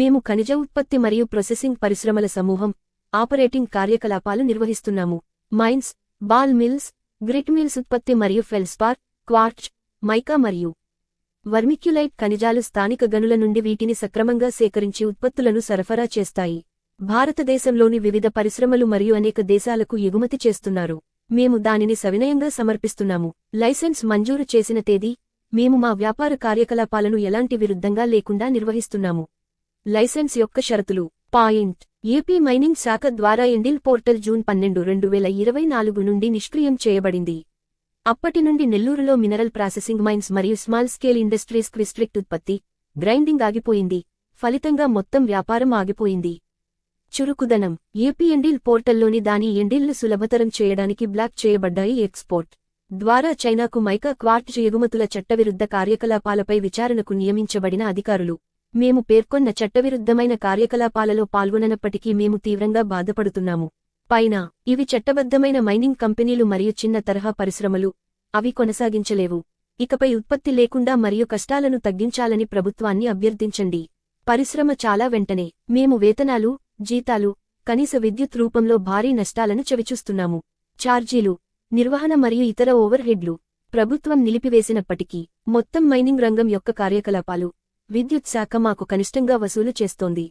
మేము ఖనిజ ఉత్పత్తి మరియు ప్రొసెసింగ్ పరిశ్రమల సమూహం ఆపరేటింగ్ కార్యకలాపాలు నిర్వహిస్తున్నాము. Mines ball mills grit mills ఉత్పత్తి మరియు ఫెల్స్పార్ క్వార్చ్ మైకా మరియు వర్మిక్యులైట్ ఖనిజాలు స్థానిక గనుల నుండి వీటిని సక్రమంగా సేకరించి ఉత్పత్తులను సరఫరా చేస్తాయి. భారతదేశంలోని వివిధ పరిశ్రమలు మరియు అనేక దేశాలకు ఎగుమతి చేస్తున్నారు. మేము దానిని సవినయంగా సమర్పిస్తున్నాము. లైసెన్స్ మంజూరు చేసిన తేదీ మేము మా వ్యాపార కార్యకలాపాలను ఎలాంటి విరుద్ధంగా లేకుండా నిర్వహిస్తున్నాము. లైసెన్స్ యొక్క షరతులు. పాయింట్. ఏపీ మైనింగ్ శాఖ ద్వారా ఎండిల్ పోర్టల్ జూన్ పన్నెండు రెండు వేల ఇరవై నాలుగు నుండి నిష్క్రియం చేయబడింది. అప్పటి నుండి నెల్లూరులో మినరల్ ప్రాసెసింగ్ మైన్స్ మరియు స్మాల్ స్కేల్ ఇండస్ట్రీస్ క్రిస్ట్రిక్ట్ ఉత్పత్తి గ్రైండింగ్ ఆగిపోయింది. ఫలితంగా మొత్తం వ్యాపారం ఆగిపోయింది. చురుకుదనం. ఏపీ ఎండిల్ పోర్టల్లోని దాని ఎండిల్ను సులభతరం చేయడానికి బ్లాక్ చేయబడ్డాయి ఎక్స్పోర్ట్. ద్వారా చైనాకు మైకా క్వార్ట్జ్ ఎగుమతుల చట్టవిరుద్ధ కార్యకలాపాలపై విచారణకు నియమించబడిన అధికారులు. మేము పేర్కొన్న చట్టవిరుద్ధమైన కార్యకలాపాలలో పాల్గొననప్పటికీ మేము తీవ్రంగా బాధపడుతున్నాము. పైన ఇవి చట్టబద్ధమైన మైనింగ్ కంపెనీలు మరియు చిన్న తరహా పరిశ్రమలు. అవి కొనసాగించలేవు. ఇకపై ఉత్పత్తి లేకుండా మరియు కష్టాలను తగ్గించాలని ప్రభుత్వాన్ని అభ్యర్థించండి. పరిశ్రమ చాలా వెంటనే మేము వేతనాలు జీతాలు కనీస విద్యుత్ రూపంలో భారీ నష్టాలను చవిచూస్తున్నాము. ఛార్జీలు నిర్వహణ మరియు ఇతర ఓవర్హెడ్లు ప్రభుత్వం నిలిపివేసినప్పటికీ మొత్తం మైనింగ్ రంగం యొక్క కార్యకలాపాలు. విద్యుత్ శాఖ మాకు కనిష్టంగా వసూలు చేస్తోంది.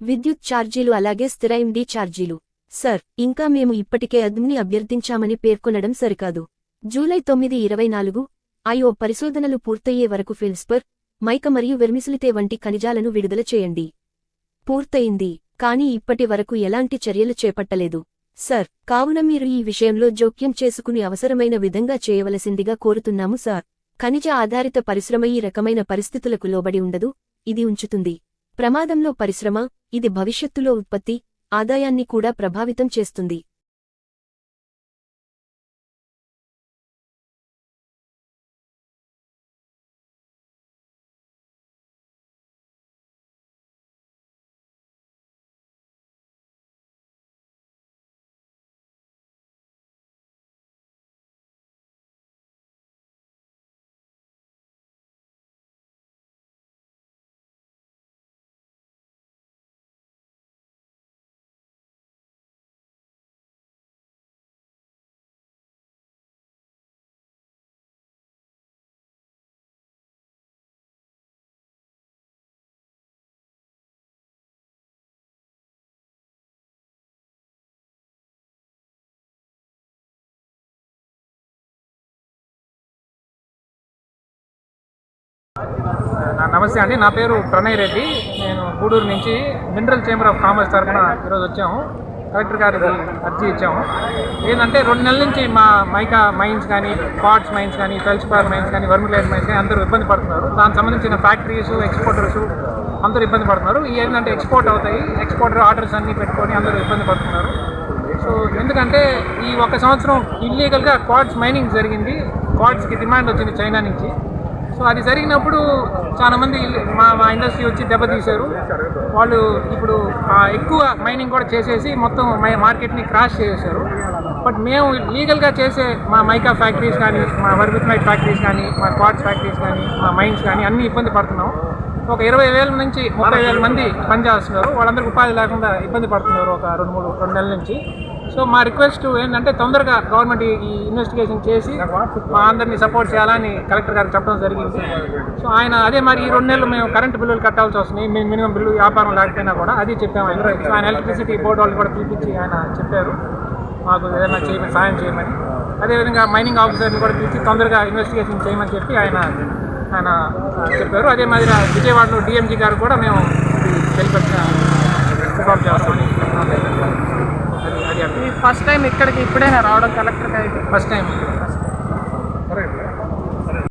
విద్యుత్ ఛార్జీలు అలాగే స్థిర ఎండీ ఛార్జీలు. సర్ ఇంకా మేము ఇప్పటికే అగ్ని అభ్యర్థించామని పేర్కొనడం సరికాదు. జూలై తొమ్మిది ఇరవై నాలుగు ఐఓ పరిశోధనలు పూర్తయ్యే వరకు ఫిల్స్పర్ మైక మరియు వెర్మిసిలితే వంటి ఖనిజాలను విడుదల చేయండి. పూర్తయింది కానీ ఇప్పటి వరకు ఎలాంటి చర్యలు చేపట్టలేదు. సర్ కావున మీరు ఈ విషయంలో జోక్యం చేసుకుని అవసరమైన విధంగా చేయవలసిందిగా కోరుతున్నాము సార్. ఖనిజ ఆధారిత పరిశ్రమ ఈ రకమైన పరిస్థితులకు లోబడి ఉండదు ఇది ఉంచుతుంది. ప్రమాదంలో పరిశ్రమ ఇది భవిష్యత్తులో ఉత్పత్తి ఆదాయాన్ని కూడా ప్రభావితం చేస్తుంది. నమస్తే అండి. నా పేరు ప్రణయ్ రెడ్డి. నేను గూడూరు నుంచి మినరల్ చేంబర్ ఆఫ్ కామర్స్ తరఫున ఈరోజు వచ్చాము. కలెక్టర్ గారికి అర్జీ ఇచ్చాము. ఏంటంటే రెండు నెలల నుంచి మా మైకా మైన్స్ కానీ పాట్స్ మైన్స్ కానీ తల్చిపార్ మైన్స్ కానీ వర్మిలైన్ మైన్స్ కానీ అందరూ ఇబ్బంది పడుతున్నారు. దానికి సంబంధించిన ఫ్యాక్టరీస్ ఎక్స్పోర్టర్స్ అందరూ ఇబ్బంది పడుతున్నారు. ఏంటంటే ఎక్స్పోర్ట్ అవుతాయి. ఎక్స్పోర్టర్ ఆర్డర్స్ అన్నీ పెట్టుకొని అందరూ ఇబ్బంది పడుతున్నారు. సో ఎందుకంటే ఈ ఒక సంవత్సరం ఇల్లీగల్గా క్వాడ్స్ మైనింగ్ జరిగింది. క్వాడ్స్కి డిమాండ్ వచ్చింది చైనా నుంచి. సో అది జరిగినప్పుడు చాలా మంది మా మా ఇండస్ట్రీ వచ్చి దెబ్బతీశారు వాళ్ళు ఇప్పుడు ఎక్కువ మైనింగ్ కూడా చేసేసి మొత్తం మై మార్కెట్ని క్రాష్ చేసేసారు బట్ మేము లీగల్గా చేసే మా మైకా ఫ్యాక్టరీస్ కానీ మా వర్బిత్ మైట్ ఫ్యాక్టరీస్ కానీ మా క్వాడ్స్ ఫ్యాక్టరీస్ కానీ మా మైన్స్ కానీ అన్నీ ఇబ్బంది పడుతున్నాం. ఒక ఇరవై వేల నుంచి ముప్పై వేల మంది పనిచేస్తున్నారు. వాళ్ళందరికీ ఉపాధి లేకుండా ఇబ్బంది పడుతున్నారు ఒక రెండు మూడు రెండు నెలల నుంచి. సో మా రిక్వెస్ట్ ఏంటంటే తొందరగా గవర్నమెంట్ ఈ- ఇన్వెస్టిగేషన్ చేసి మా అందరినీ సపోర్ట్ చేయాలని కలెక్టర్ గారికి చెప్పడం జరిగింది. సో ఆయన అదే మరి ఈ రెండు నెలలు మేము కరెంట్ బిల్లులు కట్టాల్సి వస్తుంది మేము మినిమం బిల్లు వ్యాపారం లేకపోయినా కూడా అది చెప్పాము ఆయన సో ఆయన ఎలక్ట్రిసిటీ బోర్డు వాళ్ళు కూడా పిలిపించి ఆయన చెప్పారు. మాకు ఏదైనా చేయమని సాయం చేయమని. అదేవిధంగా మైనింగ్ ఆఫీసర్ని కూడా పిలిచి తొందరగా ఇన్వెస్టిగేషన్ చేయమని చెప్పి ఆయన ఆయన చెప్పారు. అదే మాదిరి విజయవాడలో డిఎంజీ గారు కూడా మేము తెలిపి ఇన్ఫార్మ్ చేస్తాం అది ఫస్ట్ టైం ఇక్కడికి ఇప్పుడైనా రావడం కలెక్టర్ ఫస్ట్ టైం